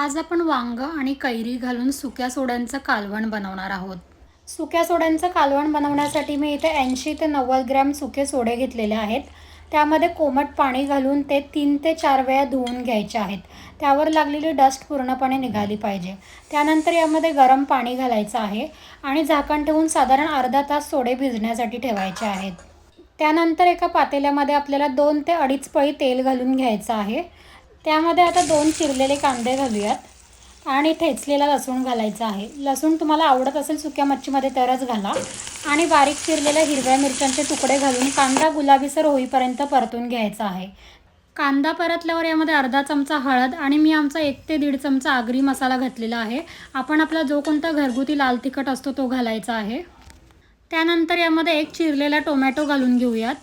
आज आपण वांग आणि कैरी घालून सुक्या सोड्यांचं कालवण बनवणार आहोत. सुक्या सोड्यांचं कालवण बनवण्यासाठी मी इथे ऐंशी ते नव्वद ग्रॅम सुके सोडे घेतलेले आहेत. त्यामध्ये कोमट पाणी घालून ते तीन ते चार वेळा धुवून घ्यायचे आहेत. त्यावर लागलेली डस्ट पूर्णपणे निघाली पाहिजे. त्यानंतर यामध्ये गरम पाणी घालायचं आहे आणि झाकण ठेवून साधारण अर्धा तास सोडे भिजण्यासाठी ठेवायचे आहेत. त्यानंतर एका पातेल्यामध्ये आपल्याला दोन ते अडीच पळी तेल घालून घ्यायचं आहे. त्यामध्ये आता दोन चिरलेले कांदे घालूयात. आणि ठेचलेला लसूण घालायचा आहे. लसूण तुम्हाला आवडत असेल सुक्या मच्छीमध्ये तरच घाला. आणि बारीक चिरलेल्या हिरव्या मिरच्यांचे तुकडे घालून कांदा गुलाबीसर होईपर्यंत परतून घ्यायचा आहे. कांदा परतल्यावर यामध्ये अर्धा चमचा हळद आणि मी आमचा एक ते दीड चमचा आगरी मसाला घातलेला आहे. आपण आपला जो कोणता घरगुती लाल तिखट असतो तो घालायचा आहे. त्यानंतर यामध्ये एक चिरलेला टोमॅटो घालून घेऊयात.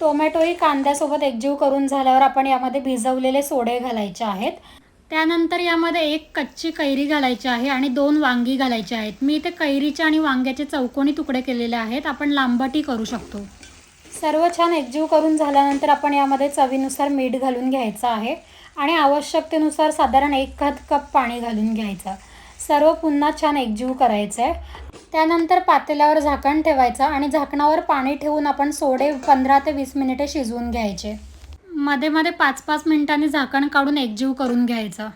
टोमॅटोही कांद्यासोबत एकजीव करून झाल्यावर आपण यामध्ये भिजवलेले सोडे घालायचे आहेत. त्यानंतर यामध्ये एक कच्ची कैरी घालायची आहे आणि दोन वांगी घालायची आहेत. मी इथे कैरीचे आणि वांग्याचे चौकोनी तुकडे केलेले आहेत. आपण लांबटी करू शकतो. सर्व छान एकजीव करून झाल्यानंतर आपण यामध्ये चवीनुसार मीठ घालून घ्यायचं आहे. आणि आवश्यकतेनुसार साधारण एक हात कप पाणी घालून घ्यायचं. सर्व पुन्हा छान एकजीव करायचं आहे त्यानंतर पातेल्यावर झाकण ठेवायचं आणि झाकणावर पाणी ठेवून आपण सोडे पंधरा ते वीस मिनिटे शिजवून घ्यायचे. मध्ये मध्ये पाच पाच मिनिटांनी झाकण काढून एकजीव करून घ्यायचं.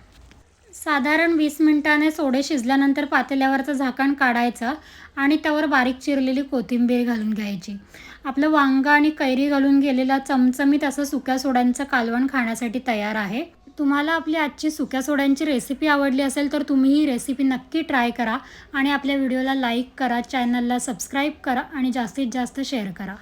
साधारण वीस मिनिटाने सोडे शिजल्यानंतर पातेल्यावरचं झाकण काढायचं आणि त्यावर बारीक चिरलेली कोथिंबीर घालून घ्यायची. आपलं वांगा आणि कैरी घालून गेलेला चमचमीत असं सुक्या सोड्यांचं कालवण खाण्यासाठी तयार आहे. तुम्हाला आपली आजची सुक्या सोड्यांची रेसिपी आवडली असेल तर तुम्ही ही रेसिपी नक्की ट्राय करा आणि आपल्या व्हिडिओला लाईक करा चॅनलला सबस्क्राईब करा आणि जास्तीत जास्त शेअर करा.